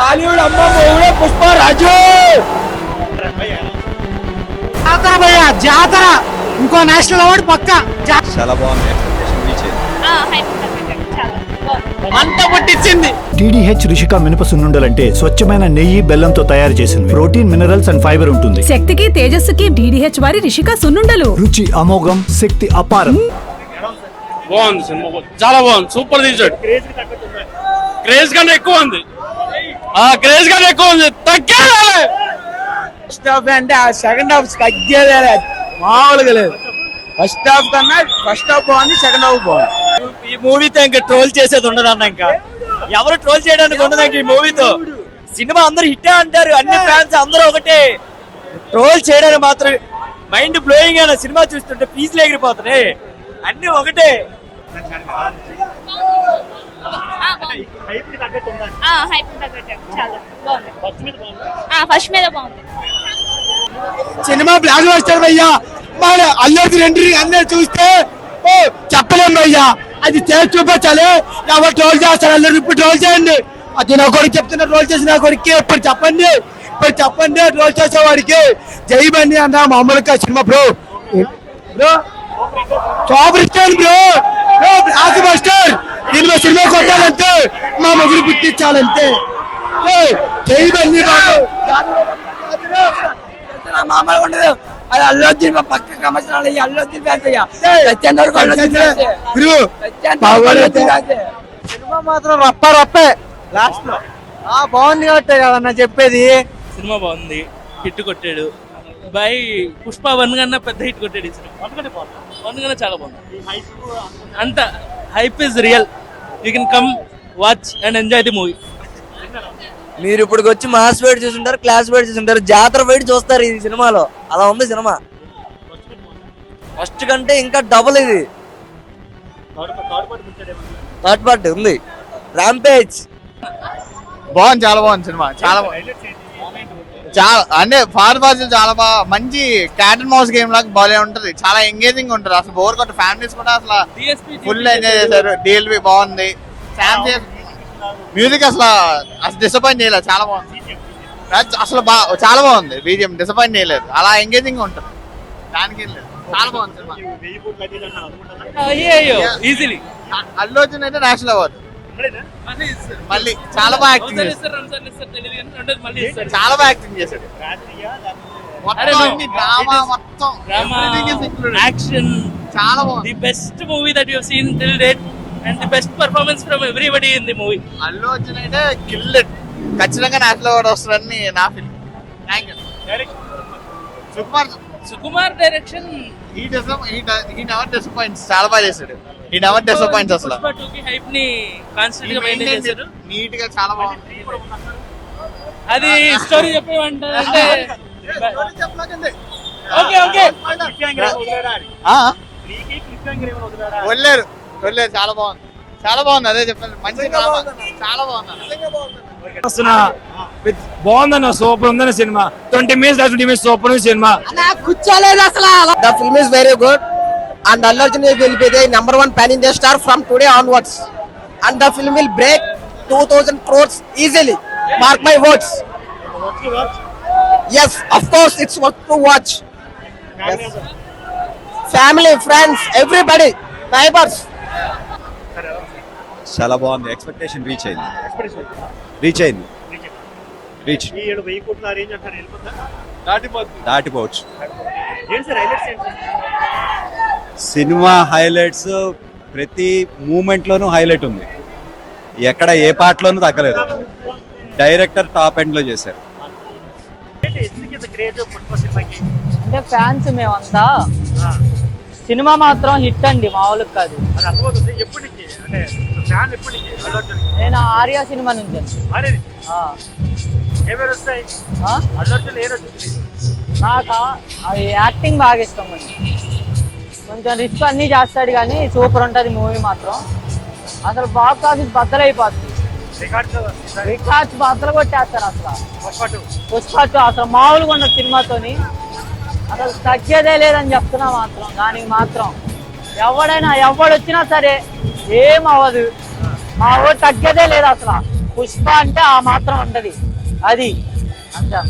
Hollywood అమ్మ మొగుడే పుష్ప రాజు! జాతర భయ్య జాతర! ఇంకో నేషనల్ అవార్డు పక్క. చాలా బాగుంది. పుట్టించింది. టీడీహెచ్ రుషిక మినప సున్నుండలంటే స్వచ్ఛమైన నెయ్యి బెల్లంతో తయారు చేసినవి. ప్రోటీన్ మినరల్స్ అండ్ ఫైబర్ ఉంటుంది. శక్తికి తేజస్సుకి డీడీహెచ్ వారి రిషిక సున్నుండలు. రుచి అమోఘం శక్తి అపారం. బాగుంది సినిమా. చాలా బాగుంది. సూపర్ తీసాడు. క్రేజ్ కన్నా ఎక్కువ ఉంది. క్రేజ్ కన్నా ఎక్కువ ఉంది. తగ్గేదే! ఫస్ట్ హాఫ్ అంటే ఆ సెకండ్ హాఫ్ తగ్గేదే. మామూలుగా లేదు. ఫస్ట్ హాఫ్ కన్నా ఫస్ట్ హాఫ్ బాగుంది సెకండ్ హాఫ్ బాగుంది. ఈ మూవీతో ఇంకా ట్రోల్ చేసేది ఉండదు అన్న ఇంకా. ఎవరు ట్రోల్ చేయడానికి ఉండదు ఈ మూవీతో సినిమా అందరూ హిట్ అంటారు. అన్ని ఫ్యాన్స్ అందరూ ఒకటే. ట్రోల్ చేయడానికి మాత్రం మైండ్ బ్లోయింగ్ అయిన సినిమా చూస్తుంటే పీసులు ఎగిరిపోతున్నాయి అన్ని ఒకటే. హైప్ తగ్గట్టు చాలా బాగుంది. ఫస్ట్ మీద బాగుంది. సినిమా బ్లాక్ బస్టర్ భయ్యా. మన అల్లర్జున్ ఎంట్రీ అందరు చూస్తే ఓ చెప్పలేం భయ్యా. అది చేసి చూపించాలి. ఎవరు ట్రోల్ చేస్తారు? అందరు ఇప్పుడు ట్రోల్ చేయండి. అది నా కొడుకు చెప్తున్నా ట్రోల్ చేసి నా కొడుకు ఇప్పుడు చెప్పండి. ఇప్పుడు చెప్పండి ట్రోల్ చేసేవాడికి. జై బండి అన్న మామూలుగా సినిమా బ్రో. బ్రో? సూపర్ ఇచ్చాను bro. Bro blockbuster cinema cinema కొట్టాలంటే మా మొగుడు పుట్టించాలంటే మామూలుగా ఉండదు. అది మా పక్క కమర్షియల్ అయ్యి. సినిమా మాత్రం రప్ప రప్పే. లాస్ట్లో. ఆ బాగుంది కాబట్టి కదన్న చెప్పేది? సినిమా బాగుంది. హిట్ కొట్టాడు. బై పుష్ప వన్ కన్నా పెద్ద హిట్ కొట్టాడు ఈ సినిమా. వన్ కన్నా చాలా బాగుంది. అంత hype is real you can come watch and enjoy the movie మీరు ఇప్పుడు వచ్చి మాస్ వెయిట్ చూసుంటారు క్లాస్ వెయిట్ చూసుంటారు జాతర వెయిట్ చూస్తారు ఈ సినిమాలో. అలా ఉంది సినిమా. ఫస్ట్ కంటే ఇంకా డబుల్ ఇది. థర్డ్ పార్ట్ ఉంది. రాంపేజ్ బాగుంది చాలా బాగుంది సినిమా చాలా బాగుంది. చాలా అంటే ఫాదర్ ఫాదర్ చాలా బాగా మంచి క్యాట్ అండ్ మౌస్ గేమ్ లాగా బాగా ఉంటది. చాలా ఎంగేజింగ్ ఉంటది. అసలు బోర్ కొట్ట ఫ్యామిలీస్ కూడా అసలు ఫుల్ ఎంజాయ్ చేశారు. డిఎల్బి బాగుంది. శామ్ మ్యూజిక్ అసలు అసలు డిసప్పాయింట్ చేయలేదు చాలా బాగుంది. అసలు బా చాలా బాగుంది బీజిఎం డిసప్పాయింట్ చేయలేదు. అలా ఎంగేజింగ్ ఉంటుంది దానికి లేదు. చాలా బాగుంది సినిమా. ఈజీలీ అల్లు అర్జున్ అయితే నేషనల్ అవార్డు మళ్ళీ చాలా బాగా యాక్టింగ్ చేశాడు. చాలా బాగా యాక్టింగ్ చేశాడు. అరే మొత్తం. యాక్షన్ చాలా బాగుంది. The best movie that you seen till date and the best performance from everybody in the movie Allu Arjun అయితే కిల్. ఖచ్చితంగా నేషనల్ అవార్డు వస్తుందని నా feeling thank you Sukumar Sukumar direction ఈ ఈ నెవర్ డిసప్పాయింట్స్ చాలా బాగా చేశాడు. ఈ నెవర్ డిసప్పాయింట్స్ అసలు. హైప్ని కాన్స్టెంట్గా మెయింటైన్ చేశారు నీట్గా చాలా బాగుంది. అది స్టోరీ చెప్పేమంటే ఓకే ఓకే? వదిలేరు. చాలా బాగుంది. చాలా బాగుంది అదే చెప్పాను. మంచి చాలా బాగుంది. బాగుందన్న సూపర్ ఉందన్న cinema. Twenty minutes twenty minutes super ఉంది సినిమా. కూర్చోలేదు అసలు. The film is very good and Allu Arjun will be the number one pan India star from today onwards and the film will break two thousand crores easily mark my words yes of course it's worth to watch family friends everybody neighbours చాలా బాగుంది. Expectation reach అయింది. Reach అయింది. Reach దాటిపోవచ్చు. Cinema highlights ప్రతి moment లోనూ highlight ఉంది. ఎక్కడ ఏ పాటలోనూ తగ్గలేదు. డైరెక్టర్ టాప్ ఎండ్లో చేశారు. అంటే ఫ్యాన్స్ మేమంతా సినిమా మాత్రం హిట్ అండి మామూలుగా కాదు. నేను ఆర్య సినిమా నుంచి? నాకా? అది యాక్టింగ్ బాగా ఇష్టం అండి. కొంచెం రిస్క్ అన్నీ చేస్తాడు కానీ సూపర్ ఉంటుంది మూవీ మాత్రం. అసలు బాక్స్ ఆఫీస్ బద్దలైపోతుంది రికార్డ్స్? బద్దలు కొట్టేస్తారు అసలు. పుష్ప టూ అసలు మామూలుగా ఉన్న సినిమాతోని. అసలు తగ్గేదే లేదని చెప్తున్నా మాత్రం దానికి మాత్రం. ఎవడైనా ఎవడు వచ్చినా సరే ఏం అవ్వదు. మా ఊరు తగ్గేదే లేదు అసలు. పుష్ప అంటే ఆ మాత్రం ఉండదు అది. అంతే.